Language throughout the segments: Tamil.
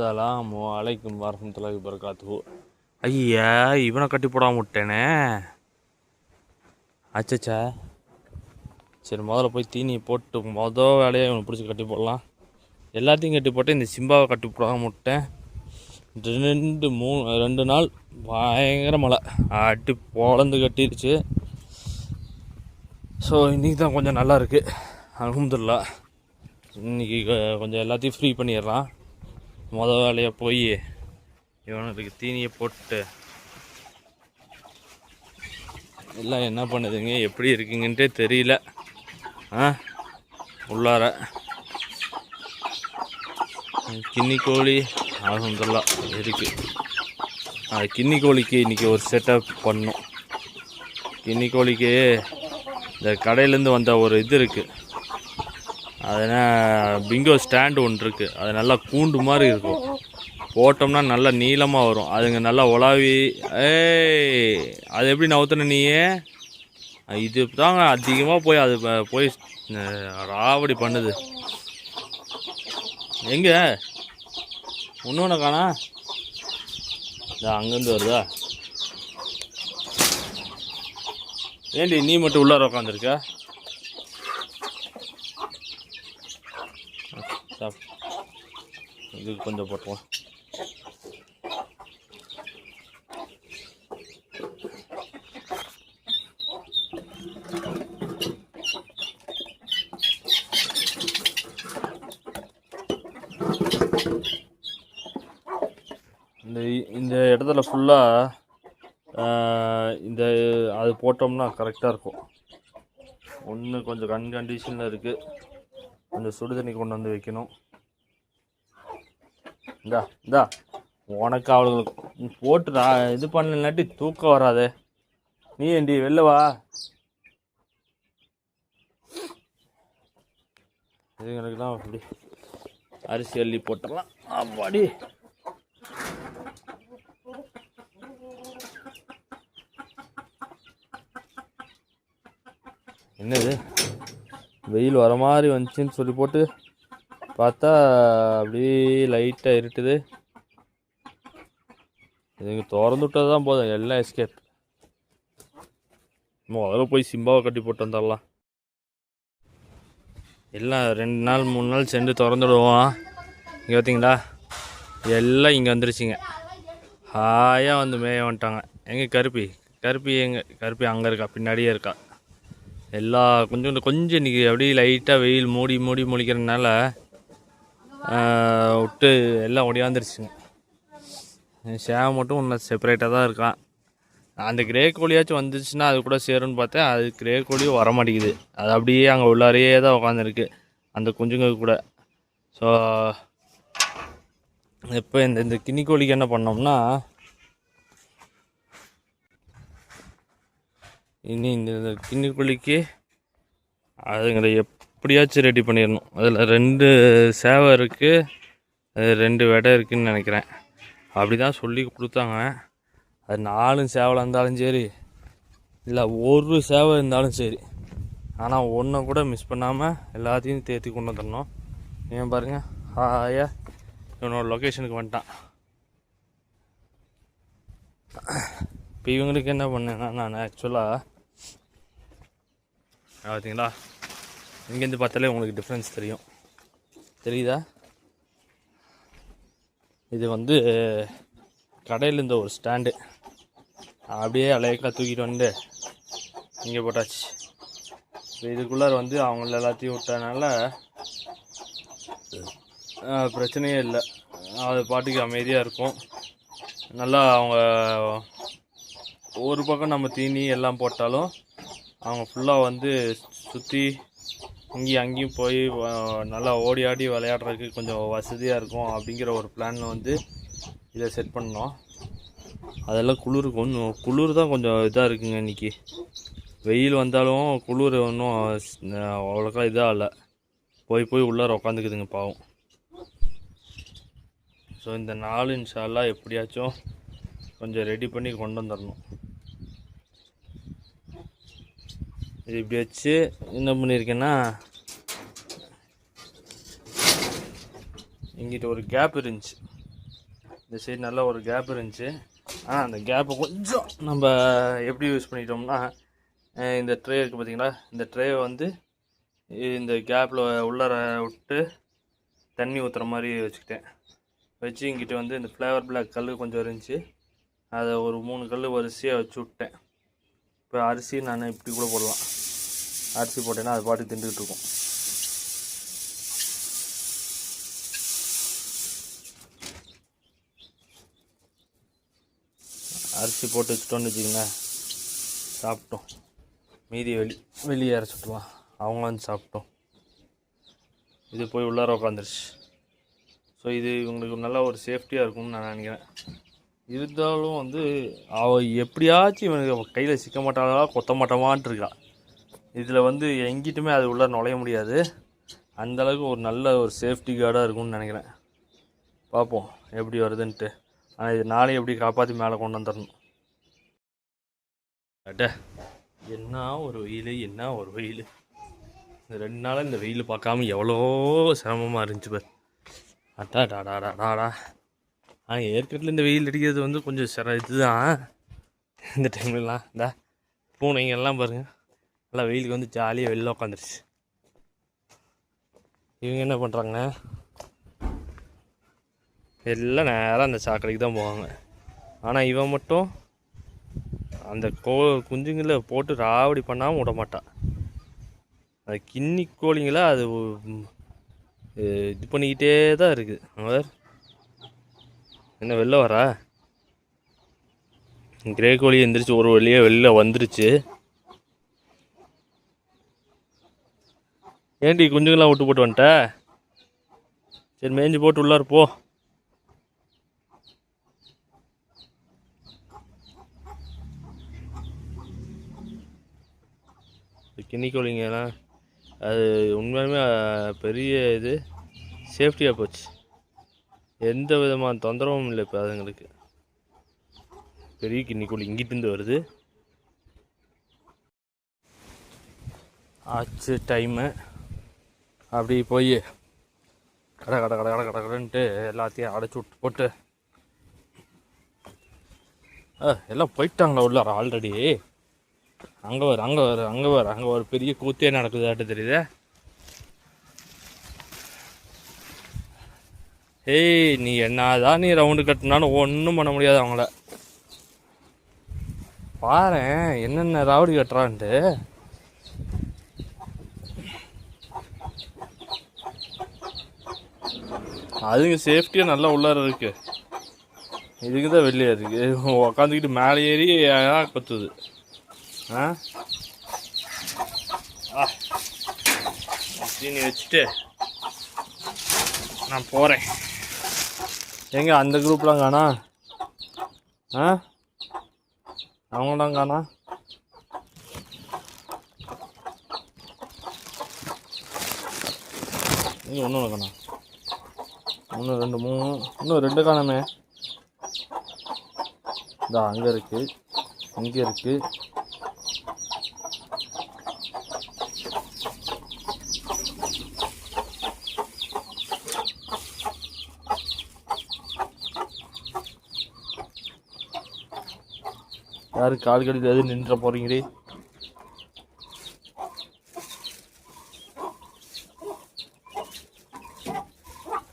அஸ்ஸலாம் வலைக்கும் வரமத்துலாஹி வரகாத்து ஐயா இவனை கட்டி போடாம விட்டேனே. அச்சச்சா. சரி முதல்ல போய் தீனியை போட்டு மொதல் வேலையை இவனை பிடிச்சி கட்டி போடலாம். எல்லாத்தையும் கட்டி போட்டு இந்த சிம்பாவை கட்டி போடாம விட்டேன். ரெண்டு மூணு ரெண்டு நாள் பயங்கர மழை. அடி பொழந்து கட்டிருச்சு. ஸோ இன்றைக்கி தான் கொஞ்சம் நல்லா இருக்குது அலமதுல்லா இன்றைக்கி கொஞ்சம் எல்லாத்தையும் ஃப்ரீ பண்ணிடலாம். மொதல் வேலையாக போய் இவனுக்கு தீனியை போட்டு. எல்லாம் என்ன பண்ணுதுங்க? எப்படி இருக்குங்கன்ட்டே தெரியல. ஆ? உள்ளார. கின்னி கோழி அலமதுல்லா இருக்குது கின்னி கோழிக்கு இன்றைக்கி ஒரு செட்டப் பண்ணோம். கின்னி கோழிக்கு இந்த கடையிலேருந்து வந்த ஒரு இது இருக்குது அதுனா பிங்கோ ஸ்டாண்டு ஒன்று இருக்குது அது நல்லா கூண்டு மாதிரி இருக்கும். போட்டோம்னா நல்லா நீளமாக வரும். அதுங்க நல்லா உலாவி ஏய் அது எப்படி நவுத்துன நீயே? இது தாங்க அதிகமாக போய் அது போய் ராவடி பண்ணுது. எங்கே? ஒன்று காணா? இதா அங்கேருந்து வருதா? ஏண்டி நீ மட்டும் உள்ளார உட்காந்துருக்க சாப் இது கொஞ்சம் போட்டுருவோம். இந்த இந்த இடத்துல ஃபுல்லாக இந்த அது போட்டோம்னா கரெக்டாக இருக்கும். ஒன்று கொஞ்சம் கண் கண்டிஷனில் இருக்குது கொஞ்சம் சுடு தண்ணி கொண்டு வந்து வைக்கணும். இந்தா இந்தா உனக்கு அவளுக்கு போட்டு நான் இது பண்ணலாட்டி தூக்கம் வராதே. நீ ஏண்டி வெளில வா. இதுங்களுக்குலாம் அப்படி. அரிசி அள்ளி போட்டலாம் அப்பாடி. என்னது? வெயில் வர மாதிரி வந்துச்சுன்னு சொல்லி போட்டு பார்த்தா அப்படியே லைட்டாக இருட்டுது. இதுங்க திறந்து விட்டது தான் போதும் எல்லாம் எஸ்கேப் முதல்ல போய் சிம்பாவை கட்டி போட்டு வந்துடலாம் எல்லாம் ரெண்டு நாள் மூணு நாள் சென்று திறந்துடுவோம் இங்கே பார்த்தீங்களா எல்லாம் இங்கே வந்துருச்சுங்க. ஹாயாக வந்து மேய வந்துட்டாங்க. எங்கே கருப்பி? கருப்பி எங்கே? கருப்பி அங்கே இருக்கா பின்னாடியே இருக்கா. எல்லா கொஞ்சம் கொஞ்சம் இன்றைக்கி அப்படியே லைட்டாக வெயில் மூடி மூடி முழிக்கிறதுனால விட்டு எல்லாம் ஒடியாந்துருச்சுங்க. சேவை மட்டும் ஒன்று செப்பரேட்டாக தான் இருக்கான். அந்த கிரே கோழியாச்சும் வந்துச்சுன்னா அது கூட சேரும்னு பார்த்தேன். அது கிரே கோழியும் வர மாட்டேங்குது அது அப்படியே அங்கே உள்ளாரையே தான் உட்காந்துருக்கு அந்த குஞ்சுங்க கூட. ஸோ இப்போ இந்த இந்த கிணிக்கோழிக்கு கோழிக்கு என்ன பண்ணோம்னா இனி இந்த இந்த அதுங்களை எப்படியாச்சும் ரெடி பண்ணிடணும். அதில் ரெண்டு சேவை இருக்குது அது ரெண்டு விடை இருக்குதுன்னு நினைக்கிறேன். அப்படி தான் சொல்லி கொடுத்தாங்க. அது நாலு சேவலாக இருந்தாலும் சரி இல்லை ஒரு சேவை இருந்தாலும் சரி. ஆனால் ஒன்றை கூட மிஸ் பண்ணாமல் எல்லாத்தையும் தேர்த்தி கொண்டு வந்துடணும். ஏன் பாருங்கள் ஹாயா இவனோட லொக்கேஷனுக்கு வந்துட்டான். இப்போ இவங்களுக்கு என்ன பண்ணேன்னா நான் ஆக்சுவலாக பார்த்தீங்களா இங்கேருந்து பார்த்தாலே உங்களுக்கு டிஃப்ரென்ஸ் தெரியும். தெரியுதா? இது வந்து கடையில் இருந்த ஒரு ஸ்டாண்டு அப்படியே அலையக்கா தூக்கிட்டு வந்து இங்கே போட்டாச்சு. இப்போ இதுக்குள்ளார வந்து அவங்கள எல்லாத்தையும் விட்டனால பிரச்சனையே இல்லை. அது பாட்டுக்கு அமைதியாக இருக்கும். நல்லா அவங்க ஒரு பக்கம் நம்ம தீனி எல்லாம் போட்டாலும் அவங்க ஃபுல்லாக வந்து சுற்றி இங்கேயும் அங்கேயும் போய் நல்லா ஓடி ஆடி விளையாடுறதுக்கு கொஞ்சம் வசதியாக இருக்கும் அப்படிங்கிற ஒரு பிளானில் வந்து இதை செட் பண்ணோம். அதெல்லாம் குளிர் கொஞ்சம் குளிர் தான் கொஞ்சம் இதாக இருக்குங்க இன்றைக்கி வெயில் வந்தாலும் குளிர் ஒன்றும் அவ்வளோக்கா இதாக இல்லை. போய் போய் உள்ளார உக்காந்துக்குதுங்க பாவம். ஸோ இந்த நாலு இன்ஷால்லாம் எப்படியாச்சும் கொஞ்சம் ரெடி பண்ணி கொண்டு வந்துடணும் இது இப்படி வச்சு என்ன பண்ணியிருக்கேன்னா இங்கிட்ட ஒரு கேப் இருந்துச்சு. இந்த சைடு நல்லா ஒரு கேப் இருந்துச்சு. ஆனால் அந்த கேப்பை கொஞ்சம் நம்ம எப்படி யூஸ் பண்ணிட்டோம்னா இந்த ட்ரே இருக்குது பார்த்தீங்களா இந்த ட்ரேவை வந்து இந்த கேப்பில் உள்ளார விட்டு தண்ணி ஊற்றுற மாதிரி வச்சுக்கிட்டேன். வச்சு இங்கிட்ட வந்து இந்த ஃப்ளேவர் பிளாக் கல் கொஞ்சம் இருந்துச்சு. அதை ஒரு மூணு கல் வரிசையாக வச்சு விட்டேன். இப்போ அரிசி நான் இப்படி கூட போடலாம். அரிசி போட்டேன்னா அது பாட்டுக்கு திண்டுக்கிட்டு இருக்கும். அரிசி போட்டு வச்சுட்டோன்னு வச்சுக்கோங்களேன். சாப்பிட்டோம். மீதி வெளி வெளியே இறச்சி அவங்க வந்து சாப்பிட்டோம். இது போய் உள்ளார உட்காந்துருச்சு ஸோ இது இவங்களுக்கு நல்லா ஒரு சேஃப்டியாக இருக்கும்னு நான் நினைக்கிறேன். இருந்தாலும் வந்து அவள் எப்படியாச்சும் இவனுக்கு கையில் சிக்க மாட்டாளா கொத்த மாட்டாமான்ட்டு இருக்கா இதில் வந்து எங்கிட்டுமே அது உள்ளே நுழைய முடியாது. அந்த அளவுக்கு ஒரு நல்ல ஒரு சேஃப்டி கார்டாக இருக்கும்னு நினைக்கிறேன். பார்ப்போம் எப்படி வருதுன்ட்டு. ஆனால் இது நாளை எப்படி காப்பாற்றி மேலே கொண்டு வந்துடணும் அட என்ன ஒரு வெயில் என்ன ஒரு வெயில். இந்த ரெண்டு நாளாக இந்த வெயில் பார்க்காம எவ்வளோ சிரமமாக இருந்துச்சு பார். அட்டா டாடா டாடா ஆனால் ஏற்கனவே இந்த வெயில் அடிக்கிறது வந்து கொஞ்சம் சிற இதுதான். இந்த டைம்லலாம் இந்த பூனைங்கெல்லாம் பாருங்கள் நல்லா வெயிலுக்கு வந்து ஜாலியாக வெளில உட்காந்துருச்சு இவங்க என்ன பண்ணுறாங்க எல்லாம் நேராக அந்த சாக்கடைக்கு தான் போவாங்க. ஆனால் இவன் மட்டும் அந்த கோ குஞ்சுங்களை போட்டு ராவடி பண்ணாமல் விட மாட்டான். அது கின்னி கோழிங்களா அது இது பண்ணிக்கிட்டே தான் இருக்குது அவர் என்ன வெளில வரா கிரே கோழி எந்திரிச்சு ஒரு வழியாக வெளில வந்துருச்சு. ஏன்டி குஞ்சுங்களாம் விட்டு போட்டு வந்துட்ட? சரி மேய்ஞ்சி போட்டு உள்ளார் போ. கின்னி அது உண்மையாலுமே பெரிய இது சேஃப்டியாக போச்சு. எந்த விதமான தொந்தரவும் இல்லை இப்போ அதுங்களுக்கு. பெரிய கின்னி கோழி இங்கிட்டிருந்து வருது. ஆச்சு டைமு அப்படி போய் கடை கடை கடை கடை கடை கடைன்ட்டு எல்லாத்தையும் அடைச்சி விட்டு போட்டு. ஆ எல்லாம் போயிட்டாங்களா உள்ளார ஆல்ரெடி அங்கே வர அங்கே வர அங்கே வர அங்கே ஒரு பெரிய கூத்தே நடக்குதாட்டு தெரியுதே? ஏய் நீ என்னதான் நீ ரவுண்டு கட்டினாலும் ஒன்றும் பண்ண முடியாது அவங்கள. பாரு என்னென்ன ராவடி கட்டுறான்ட்டு. அதுங்க சேஃப்டியாக நல்லா உள்ளார இருக்கு. இதுக்கு தான் வெளியே இருக்கு. உக்காந்துக்கிட்டு மேலே ஏறி அதான் கொத்துது. ஆ? ஆ. தீனி வச்சுட்டு நான் போகிறேன் எங்கே அந்த குரூப்லாம் காணா? ஆ? அவங்களாம் காணா? இங்கே ஒன்று காணா. ஒன்று ரெண்டு மூணு. இன்னும் ரெண்டு காணமே. இதா அங்கே இருக்குது இங்கே இருக்குது யாரு கால் கடியில் எது நின்ற போறீங்களே?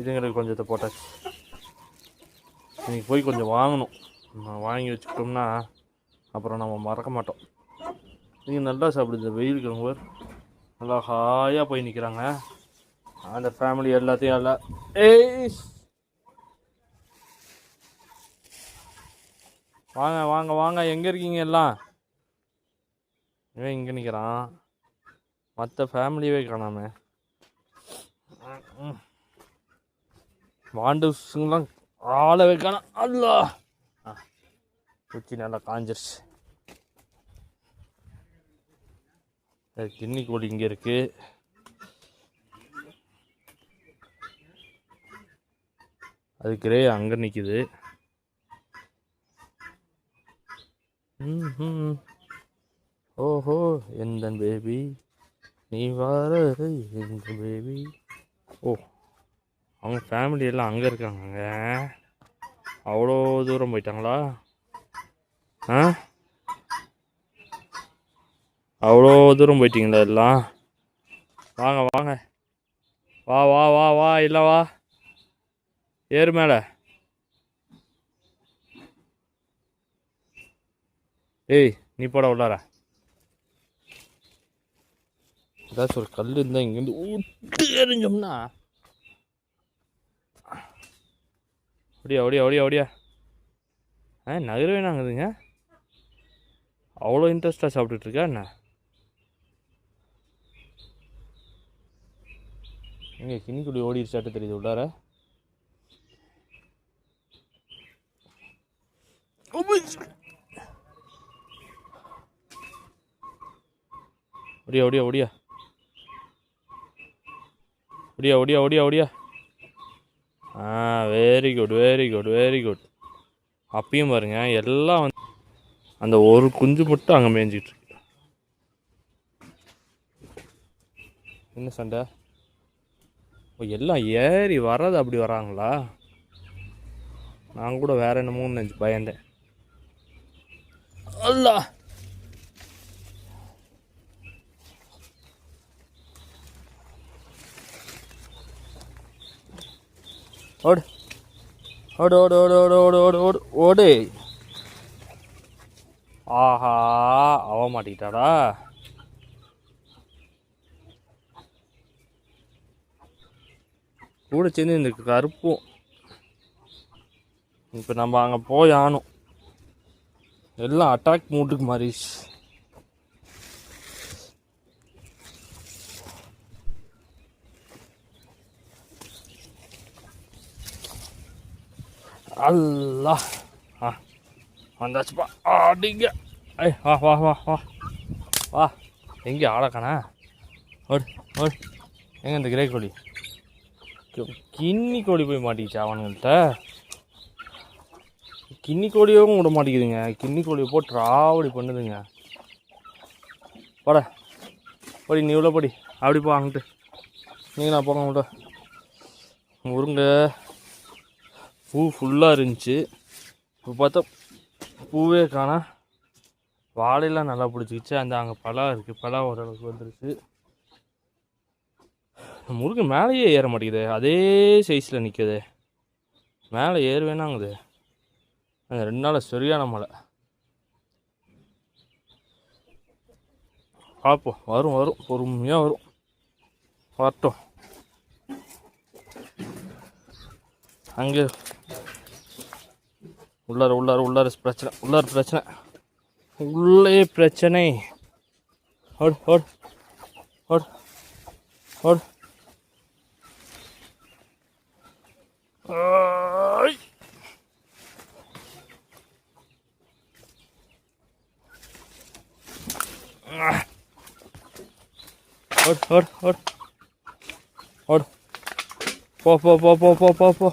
இதுங்களுக்கு கொஞ்சத்தை போட்டாச்சு இன்னைக்கு போய் கொஞ்சம் வாங்கணும். நான் வாங்கி வச்சுக்கிட்டோம்னா அப்புறம் நம்ம மறக்க மாட்டோம். நீங்கள் நல்லா சாப்பிடுது வெயில் கிழங்கு நல்லா ஹாயாக போய் நிற்கிறாங்க அந்த ஃபேமிலி எல்லாத்தையும் எல்லாம் ஏய்! வாங்க வாங்க வாங்க. எங்கே இருக்கீங்க எல்லாம்? இவன் இங்கே நிற்கிறான் மற்ற ஃபேமிலியவே காணாம. ம். வாண்டுங்களாம் ஆளவே காணோம் அல்லா. குச்சி நல்லா காஞ்சிருச்சு. கிண்ணி கோழி இங்கே இருக்கு. அது கிரே அங்கே நிற்குது ஓஹோ எந்த பேபி நீ வர எந்த பேபி ஓ அவங்க ஃபேமிலி எல்லாம் அங்கே இருக்காங்க அவ்வளோ தூரம் போயிட்டாங்களா? ஆ? அவ்வளோ தூரம் போயிட்டீங்களா எல்லாம்? வாங்க வாங்க. வா வா வா வா இல்லை வா. ஏறு மேலே. ஏய் நீ போட உள்ளார. ஏதாச்சும் ஒரு கல் இருந்தால் இங்கேருந்து விட்டு எறிஞ்சோம்னா. அப்படியா அப்படியா அப்படியா அப்படியா ஆ நகரவே நாங்குதுங்க. அவ்வளோ இன்ட்ரெஸ்டாக சாப்பிட்டுட்டு இருக்கா என்ன? எங்க கிணிக்குடி ஓடிடுச்சாட்டு தெரியுது உள்ளார. ஒடியா ஒடியா ஒடியா. ஒடியா ஒடியா ஒடியா ஒடியா. ஆ very good very good very good அப்பயும் பாருங்க எல்லாம் வந்து அந்த ஒரு குஞ்சு மட்டும் அங்கே மேய்ஞ்சிக்கிட்டு இருக்கு. என்ன சண்டை? ஓ எல்லாம் ஏறி வர்றது அப்படி வராங்களா? நான் கூட வேற என்னமோ நினச்சி பயந்தேன். அல்லா ஓடு. ஓடு ஓடு ஓடு ஓடு ஓடு ஓடு ஓடு ஓடு. ஆஹா அவ மாட்டிக்கிட்டாடா. கூட சேர்ந்து இந்த கருப்பும் இப்போ நம்ம அங்கே போய் ஆகணும். எல்லாம் அட்டாக் மூட்டுக்கு மாறிடுச்சு. அல்லா ah, ஆ வந்தாச்சுப்பா ஆடிங்க ஐய் வா வா வா வா. வா எங்கே ஆளக்கானா ஓடு ஓடு. எங்கே இந்த கிரே கோழி கின்னி கோழி போய் மாட்டிக்கிச்சா அவனுங்கள்ட்ட கின்னி கோழியவும் விட மாட்டேங்குதுங்க கின்னி கோழியை போட்டு ராவடி பண்ணுதுங்க. போட. படி நீ உள்ள படி. அப்படி போ அங்கிட்டு. நீங்கள் நான் போங்க உள்ள. முருங்க பூ ஃபுல்லாக இருந்துச்சு. இப்போ பார்த்தா பூவே காணா. வாழையெல்லாம் நல்லா பிடிச்சிக்கிச்சு. அந்த அங்கே பழம் இருக்குது பழம் ஓரளவுக்கு வந்துருச்சு. முருங்கை மேலேயே ஏற மாட்டேங்குது. அதே சைஸில் நிற்குது மேலே ஏறுவேனாங்குது அந்த ரெண்டு நாள் சரியான மழை. பார்ப்போம். வரும் வரும். பொறுமையாக வரும். வரட்டும் அங்கே உள்ளார உள்ளார உள்ளார பிரச்சனை உள்ளார பிரச்சனை. உள்ளே பிரச்சனை. ஓடு ஓடு ஓடு ஓடு. ஆய். ஆ. ஓடு ஓடு ஓடு. ஓடு. போ போ போ போ போ போ போ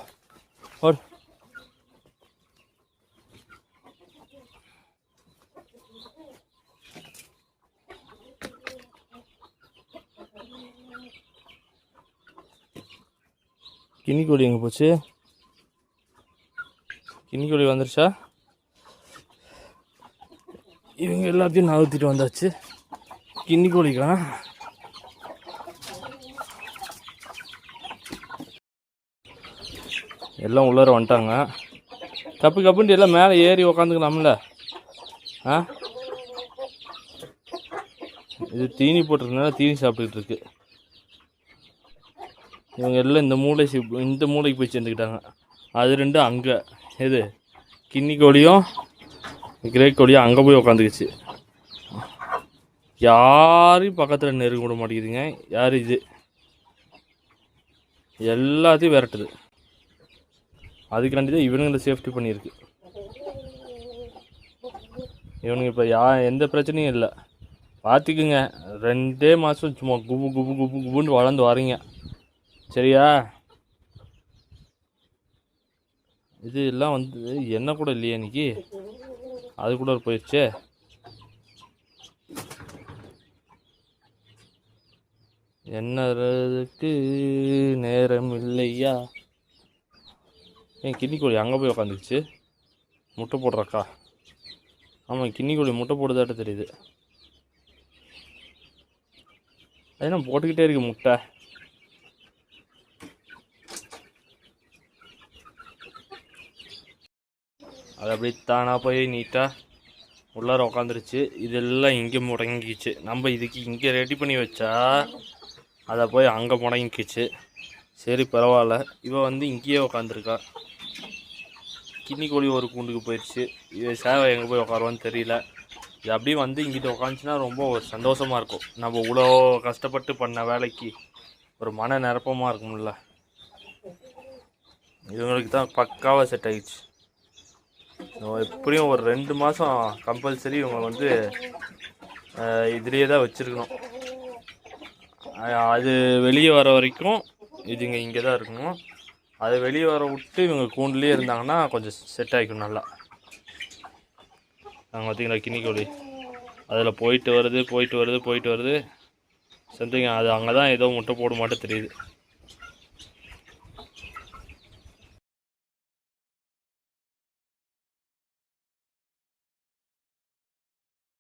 ஓடு கிண்ணிக்கோழி எங்கே போச்சு? கிண்ணிக்கோழி வந்துருச்சா? இவங்க எல்லாத்தையும் நகர்த்திட்டு வந்தாச்சு. கிண்ணிக்கோழிக்கா எல்லாம் உள்ளார வந்துட்டாங்க. கப்பு கப்புன்ட்டு எல்லாம் மேலே ஏறி உக்காந்துக்கலாம்ல. ஆ? இது தீனி போட்டிருக்கனால தீனி சாப்பிட்டுட்டு இருக்கு. இவங்க எல்லாம் இந்த மூளை இந்த மூளைக்கு போய் சேர்ந்துக்கிட்டாங்க. அது ரெண்டும் அங்கே. எது? கின்னி கோழியும் கிரே கோழியும் அங்கே போய் உக்காந்துக்குச்சு. யாரையும் பக்கத்தில் நெருங்க விட மாட்டேங்குதுங்க. யார் இது? எல்லாத்தையும் விரட்டுது. அதுக்காண்டி தான் இவனுங்களை சேஃப்டி பண்ணியிருக்கு. இவனுங்க இப்போ யா எந்த பிரச்சனையும் இல்லை. பார்த்துக்குங்க ரெண்டே மாதம் சும்மா குபு குபு குபு குபுன்னு வளர்ந்து வரீங்க. சரியா? இது எல்லாம் வந்து என்ன கூட இல்லையா இன்னைக்கு? அது கூட போயிடுச்சே என்னதுக்கு நேரம் இல்லையா? ஏன் கிண்ணிக்கோழி அங்கே போய் உக்காந்துக்குச்சு முட்டை போடுறக்கா. ஆமாம் கிண்ணிக்கோழி முட்டை போடுதாட்ட தெரியுது. அதெல்லாம் போட்டுக்கிட்டே இருக்கு முட்டை. அது அப்படியே தானாக போய் நீட்டாக உள்ளார உக்காந்துருச்சு. இதெல்லாம் இங்கே முடங்கிக்கிச்சு. நம்ம இதுக்கு இங்கே ரெடி பண்ணி வச்சா அதை போய் அங்கே முடங்கிக்கிச்சு. சரி பரவாயில்ல. இவ வந்து இங்கேயே உக்காந்துருக்கா. கின்னி கோழி ஒரு கூண்டுக்கு போயிடுச்சு இது சேவை எங்கே போய் உட்காருவான்னு தெரியல. இது அப்படியே வந்து இங்கிட்ட உக்காந்துச்சுன்னா ரொம்ப ஒரு சந்தோஷமாக இருக்கும். நம்ம இவ்வளோ கஷ்டப்பட்டு பண்ண வேலைக்கு ஒரு மன நிரப்பமாக இருக்கும்ல. இவங்களுக்கு தான் பக்காவாக செட் ஆகிடுச்சு எப்படியும் ஒரு ரெண்டு மாதம் கம்பல்சரி இவங்க வந்து இதுலேயே தான் வச்சுருக்கணும். அது வெளியே வர வரைக்கும் இதுங்க இங்கே தான் இருக்கணும். அது வெளியே வர விட்டு இவங்க கூண்டுலேயே இருந்தாங்கன்னா கொஞ்சம் செட் ஆகிக்கும் நல்லா. நாங்கள் பார்த்தீங்களா கின்னி அதில் போயிட்டு வருது போயிட்டு வருது போயிட்டு வருது. சம்திங் அது அங்கே தான் ஏதோ முட்டை போட மாட்டே தெரியுது.